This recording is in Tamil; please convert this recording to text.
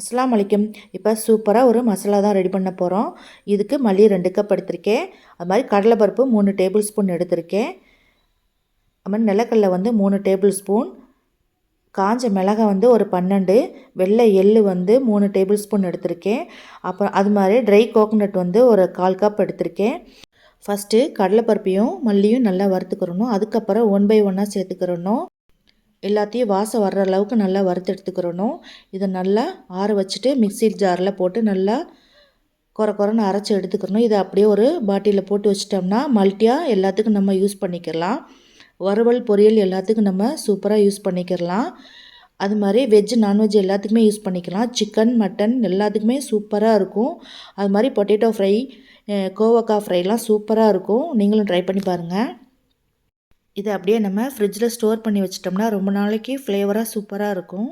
அஸ்லாம் அலைக்கும். இப்போ சூப்பராக ஒரு மசாலா தான் ரெடி பண்ண போகிறோம் இதுக்கு மல்லி ரெண்டு கப் எடுத்திருக்கேன். அது மாதிரி கடலைப்பருப்பு மூணு டேபிள் ஸ்பூன் எடுத்திருக்கேன். அது மாதிரி நிலக்கடலை வந்து மூணு டேபிள் ஸ்பூன் காஞ்ச மிளகாய் வந்து ஒரு பன்னெண்டு. வெள்ளை எள்ளு வந்து மூணு டேபிள் ஸ்பூன் எடுத்திருக்கேன். அப்புறம் அது மாதிரி ட்ரை கோகோனட் வந்து ஒரு கால் கப் எடுத்திருக்கேன். ஃபஸ்ட்டு கடலைப்பருப்பையும் மல்லியும் நல்லா வறுத்துக்கிறணும். அதுக்கப்புறம் ஒன் பை ஒன்னாக சேர்த்துக்கிறணும். எல்லாத்தையும் வாசம் வர்ற அளவுக்கு நல்லா வறுத்து எடுத்துக்கிறணும். இதை நல்லா ஆற வச்சுட்டு மிக்ஸி ஜாரில் போட்டு நல்லா குறை குறைன்னு அரைச்சி எடுத்துக்கிறணும். இதை அப்படியே ஒரு பாட்டிலில் போட்டு வச்சிட்டோம்னா மல்ட்டியாக எல்லாத்துக்கும் நம்ம யூஸ் பண்ணிக்கலாம். வறுவல் பொரியல் எல்லாத்துக்கும் நம்ம சூப்பராக யூஸ் பண்ணிக்கிறலாம் அது மாதிரி வெஜ் நான்வெஜ் எல்லாத்துக்குமே யூஸ் பண்ணிக்கலாம். சிக்கன் மட்டன் எல்லாத்துக்குமே சூப்பராக இருக்கும். அது மாதிரி பொட்டேட்டோ ஃப்ரை கோவக்காய் ஃப்ரைலாம் சூப்பராக இருக்கும். நீங்களும் ட்ரை பண்ணி பாருங்கள் இதை அப்படியே நம்ம ஃப்ரிட்ஜில் ஸ்டோர் பண்ணி வச்சிட்டோம்னா ரொம்ப நாளைக்கு ஃப்ளேவராக சூப்பராக இருக்கும்.